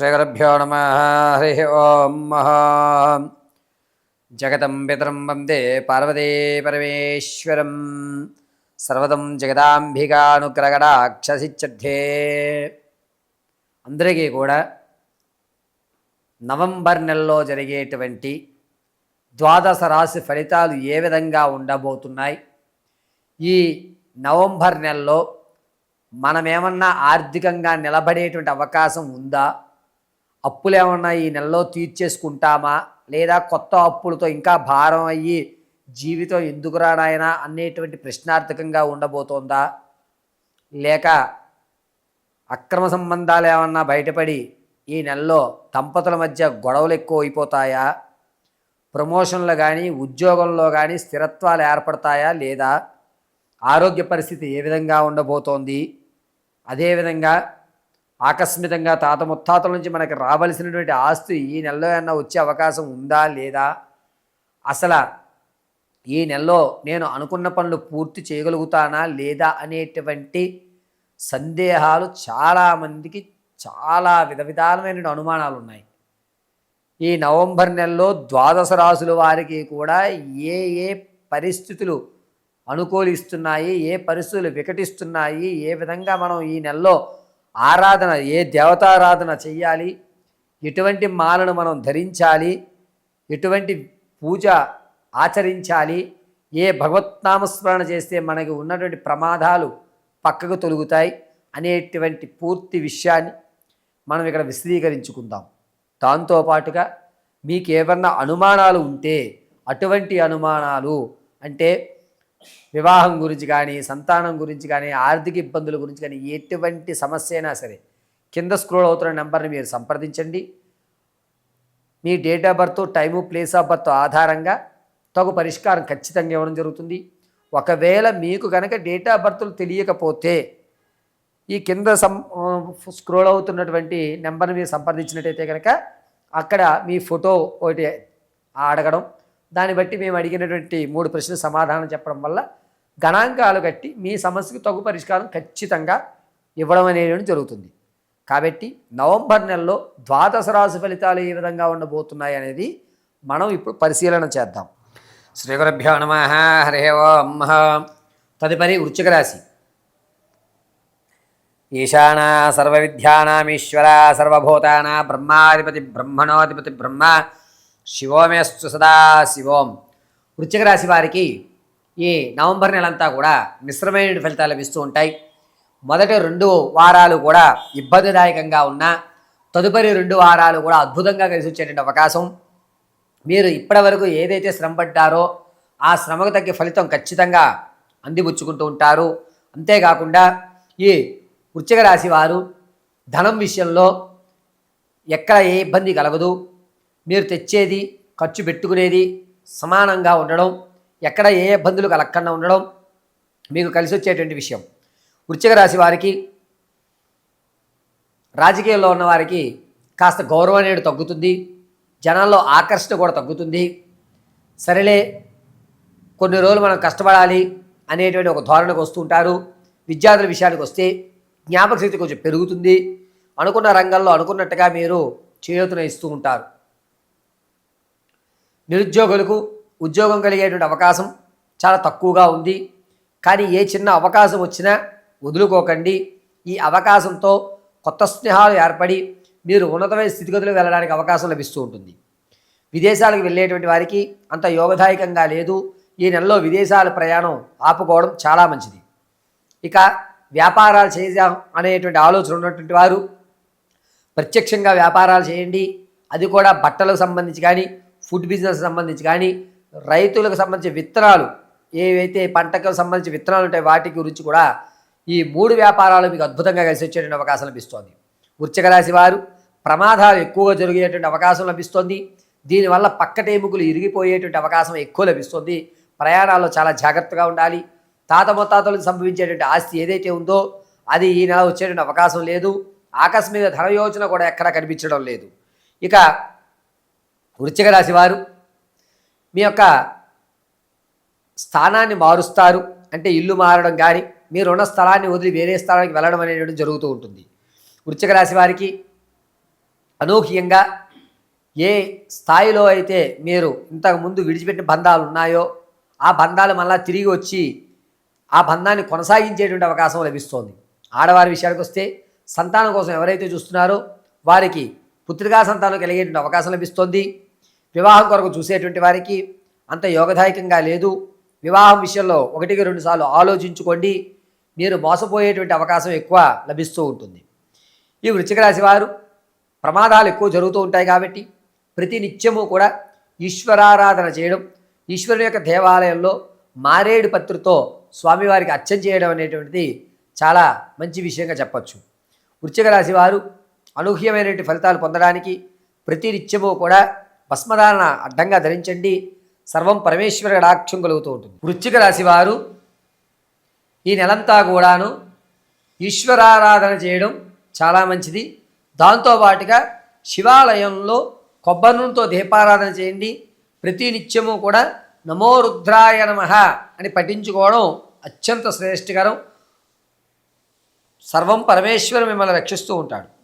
శ్రీగురుభ్యో నమ. హరి ఓం మహా. జగతం పితరం వందే పార్వతీ పరమేశ్వరం. సర్వతం జగదాంబికానుగ్రగడాక్షసిచ్చే అందరికీ కూడా నవంబర్ నెలలో జరిగేటువంటి ద్వాదశ రాశి ఫలితాలు ఏ విధంగా ఉండబోతున్నాయి? ఈ నవంబర్ నెలలో మనమేమన్నా ఆర్థికంగా నిలబడేటువంటి అవకాశం ఉందా? అప్పులు ఏమన్నా ఈ నెలలో తీర్చేసుకుంటామా? లేదా కొత్త అప్పులతో ఇంకా భారం అయ్యి జీవితం ఎందుకు రానాయనా అనేటువంటి ప్రశ్నార్థకంగా ఉండబోతోందా? లేక అక్రమ సంబంధాలు ఏమన్నా బయటపడి ఈ నెలలో దంపతుల మధ్య గొడవలు ఎక్కువ అయిపోతాయా ప్రమోషన్లు కానీ ఉద్యోగంలో కానీ స్థిరత్వాలు ఏర్పడతాయా లేదా? ఆరోగ్య పరిస్థితి ఏ విధంగా ఉండబోతోంది? అదేవిధంగా ఆకస్మికంగా తాత ముత్తాతల నుంచి మనకి రావలసినటువంటి ఆస్తి ఈ నెలలో ఏమన్నా వచ్చే అవకాశం ఉందా లేదా? అసలు ఈ నెలలో నేను అనుకున్న పనులు పూర్తి చేయగలుగుతానా లేదా అనేటువంటి సందేహాలు చాలామందికి చాలా విధ విధాలమైన అనుమానాలు ఉన్నాయి. ఈ నవంబర్ నెలలో ద్వాదశ రాసుల వారికి కూడా ఏ ఏ పరిస్థితులు అనుకూలిస్తున్నాయి ఏ పరిస్థితులు వికటిస్తున్నాయి ఏ విధంగా మనం ఈ నెలలో ఆరాధన ఏ దేవతారాధన చెయ్యాలి? ఎటువంటి మాలను మనం ధరించాలి? ఎటువంటి పూజ ఆచరించాలి? ఏ భగవత్నామస్మరణ చేస్తే మనకి ఉన్నటువంటి ప్రమాదాలు పక్కకు తొలుగుతాయి అనేటువంటి పూర్తి విషయాన్ని మనం ఇక్కడ విశదీకరించుకుందాం. దాంతోపాటుగా మీకు ఏమన్నా అనుమానాలు ఉంటే అటువంటి అనుమానాలు అంటే వివాహం గురించి కానీ సంతానం గురించి కానీ ఆర్థిక ఇబ్బందుల గురించి కానీ ఎటువంటి సమస్య అయినా సరే కింద స్క్రోల్ అవుతున్న నెంబర్ని మీరు సంప్రదించండి. మీ date of birth time place of birth ఆధారంగా తగు పరిష్కారం ఖచ్చితంగా ఇవ్వడం జరుగుతుంది. ఒకవేళ మీకు కనుక డేట్ ఆఫ్ బర్త్లు తెలియకపోతే ఈ కింద సం స్క్రోల్ అవుతున్నటువంటి నెంబర్ని మీరు సంప్రదించినట్టయితే కనుక అక్కడ మీ ఫోటో ఒకటి అడగడం దాన్ని బట్టి మేము అడిగినటువంటి మూడు ప్రశ్నలు సమాధానం చెప్పడం వల్ల గణాంకాలు కట్టి మీ సమస్యకు తగు పరిష్కారం ఖచ్చితంగా ఇవ్వడం అనేది జరుగుతుంది. కాబట్టి నవంబర్ నెలలో ద్వాదశ రాశి ఫలితాలు ఏ విధంగా ఉండబోతున్నాయి అనేది మనం ఇప్పుడు పరిశీలన చేద్దాం. శ్రీ గురుభ్యో నమ హరే ఓం తదుపరి వృచ్చిక రాశి. ఈశాన సర్వవిద్యానామీశ్వర సర్వభూతానా బ్రహ్మాధిపతి బ్రహ్మణోధిపతి బ్రహ్మ శివోమేస్తు సదా శివోం. వృశ్చిక రాశి వారికి ఈ నవంబర్ నెలంతా కూడా మిశ్రమైన ఫలితాలు లభిస్తూ ఉంటాయి. మొదటి రెండు వారాలు కూడా ఇబ్బందిదాయకంగా ఉన్న తదుపరి రెండు వారాలు కూడా అద్భుతంగా కలిసి వచ్చేటువంటి అవకాశం. మీరు ఇప్పటివరకు ఏదైతే శ్రమపడ్డారో ఆ శ్రమకు తగ్గ ఫలితం ఖచ్చితంగా అందిపుచ్చుకుంటూ ఉంటారు. అంతేకాకుండా ఈ వృశ్చిక రాశి వారు ధనం విషయంలో ఎక్కడ ఏ ఇబ్బంది కలగదు. మీరు తెచ్చేది ఖర్చు పెట్టుకునేది సమానంగా ఉండడం ఎక్కడ ఏ ఇబ్బందులు కలగకుండా ఉండడం మీకు కలిసి వచ్చేటువంటి విషయం. వృశ్చిక రాశి వారికి రాజకీయాల్లో ఉన్న వారికి కాస్త గౌరవం అనేది తగ్గుతుంది జనాల్లో ఆకర్షణ కూడా తగ్గుతుంది. సరేలే కొన్ని రోజులు మనం కష్టపడాలి అనేటువంటి ఒక ధోరణికి వస్తూ ఉంటారు. విద్యార్థుల విషయానికి వస్తే జ్ఞాపక శక్తి కొంచెం పెరుగుతుంది. అనుకున్న రంగంలో అనుకున్నట్టుగా మీరు చేయూతన ఇస్తూ ఉంటారు. నిరుద్యోగులకు ఉద్యోగం కలిగేటువంటి అవకాశం చాలా తక్కువగా ఉంది. కానీ ఏ చిన్న అవకాశం వచ్చినా వదులుకోకండి. ఈ అవకాశంతో కొత్త స్నేహాలు ఏర్పడి మీరు ఉన్నతమైన స్థితిగతులు వెళ్ళడానికి అవకాశం లభిస్తూ ఉంటుంది. విదేశాలకు వెళ్ళేటువంటి వారికి అంత యోగదాయకంగా లేదు. ఈ నెలలో విదేశాల ప్రయాణం ఆపుకోవడం చాలా మంచిది. ఇక వ్యాపారాలు చేద్దాం అనేటువంటి ఆలోచన ఉన్నటువంటి వారు ప్రత్యక్షంగా వ్యాపారాలు చేయండి. అది కూడా బట్టలకు సంబంధించి కానీ ఫుడ్ బిజినెస్ సంబంధించి కానీ రైతులకు సంబంధించి విత్తనాలు ఏవైతే పంటకు సంబంధించి విత్తనాలు ఉంటాయి వాటి గురించి కూడా ఈ మూడు వ్యాపారాలు మీకు అద్భుతంగా కలిసి వచ్చేటువంటి అవకాశం లభిస్తోంది. వృశ్చిక రాశి వారు ప్రమాదాలు ఎక్కువగా జరిగేటువంటి అవకాశం లభిస్తోంది. దీనివల్ల పక్కటేముకులు ఇరిగిపోయేటువంటి అవకాశం ఎక్కువ లభిస్తుంది. ప్రయాణాల్లో చాలా జాగ్రత్తగా ఉండాలి. తాత ముత్తాతలకు సంభవించేటువంటి ఆస్తి ఏదైతే ఉందో అది ఈ నెల వచ్చేటువంటి అవకాశం లేదు. ఆకస్మిక ధన యోచన కూడా ఎక్కడా కనిపించడం లేదు. ఇక వృశ్చిక రాశి వారు మీ యొక్క స్థానాన్ని మారుస్తారు. అంటే ఇల్లు మారడం కానీ మీరున్న స్థలాన్ని వదిలి వేరే స్థలానికి వెళ్ళడం అనేటువంటి జరుగుతూ ఉంటుంది. వృశ్చిక రాశి వారికి అనూహ్యంగా ఏ స్థాయిలో అయితే మీరు ఇంతకు ముందు విడిచిపెట్టిన బంధాలు ఉన్నాయో ఆ బంధాలు మళ్ళీ తిరిగి వచ్చి ఆ బంధాన్ని కొనసాగించేటువంటి అవకాశం లభిస్తోంది. ఆడవారి విషయానికి వస్తే సంతానం కోసం ఎవరైతే చూస్తున్నారో వారికి పుత్రికా సంతానం కలిగేటువంటి అవకాశం లభిస్తోంది. వివాహం కొరకు చూసేటువంటి వారికి అంత యోగదాయకంగా లేదు. వివాహం విషయంలో ఒకటికి రెండు సార్లు ఆలోచించుకోండి. మీరు మోసపోయేటువంటి అవకాశం ఎక్కువ లభిస్తూ ఉంటుంది. ఈ వృశ్చిక రాశి వారు ప్రమాదాలు ఎక్కువ జరుగుతూ ఉంటాయి కాబట్టి ప్రతి నిత్యము కూడా ఈశ్వరారాధన చేయడం ఈశ్వరుని యొక్క దేవాలయంలో మారేడు పత్రితో స్వామివారికి అర్చన చేయడం అనేటువంటిది చాలా మంచి విషయంగా చెప్పచ్చు. వృశ్చిక రాశి వారు అనూహ్యమైనటువంటి ఫలితాలు పొందడానికి ప్రతి నిత్యము కూడా భస్మధారణ అడ్డంగా ధరించండి. సర్వం పరమేశ్వర కటాక్షం కలుగుతూ ఉంటుంది. వృశ్చిక రాశి వారు ఈ నెలంతా కూడాను ఈశ్వరారాధన చేయడం చాలా మంచిది. దాంతోపాటుగా శివాలయంలో కొబ్బరితో దీపారాధన చేయండి. ప్రతి నిత్యము కూడా నమో రుద్రాయ నమ అని పఠించుకోవడం అత్యంత శ్రేష్ఠకరం సర్వం పరమేశ్వరం మిమ్మల్ని రక్షిస్తూ ఉంటాడు.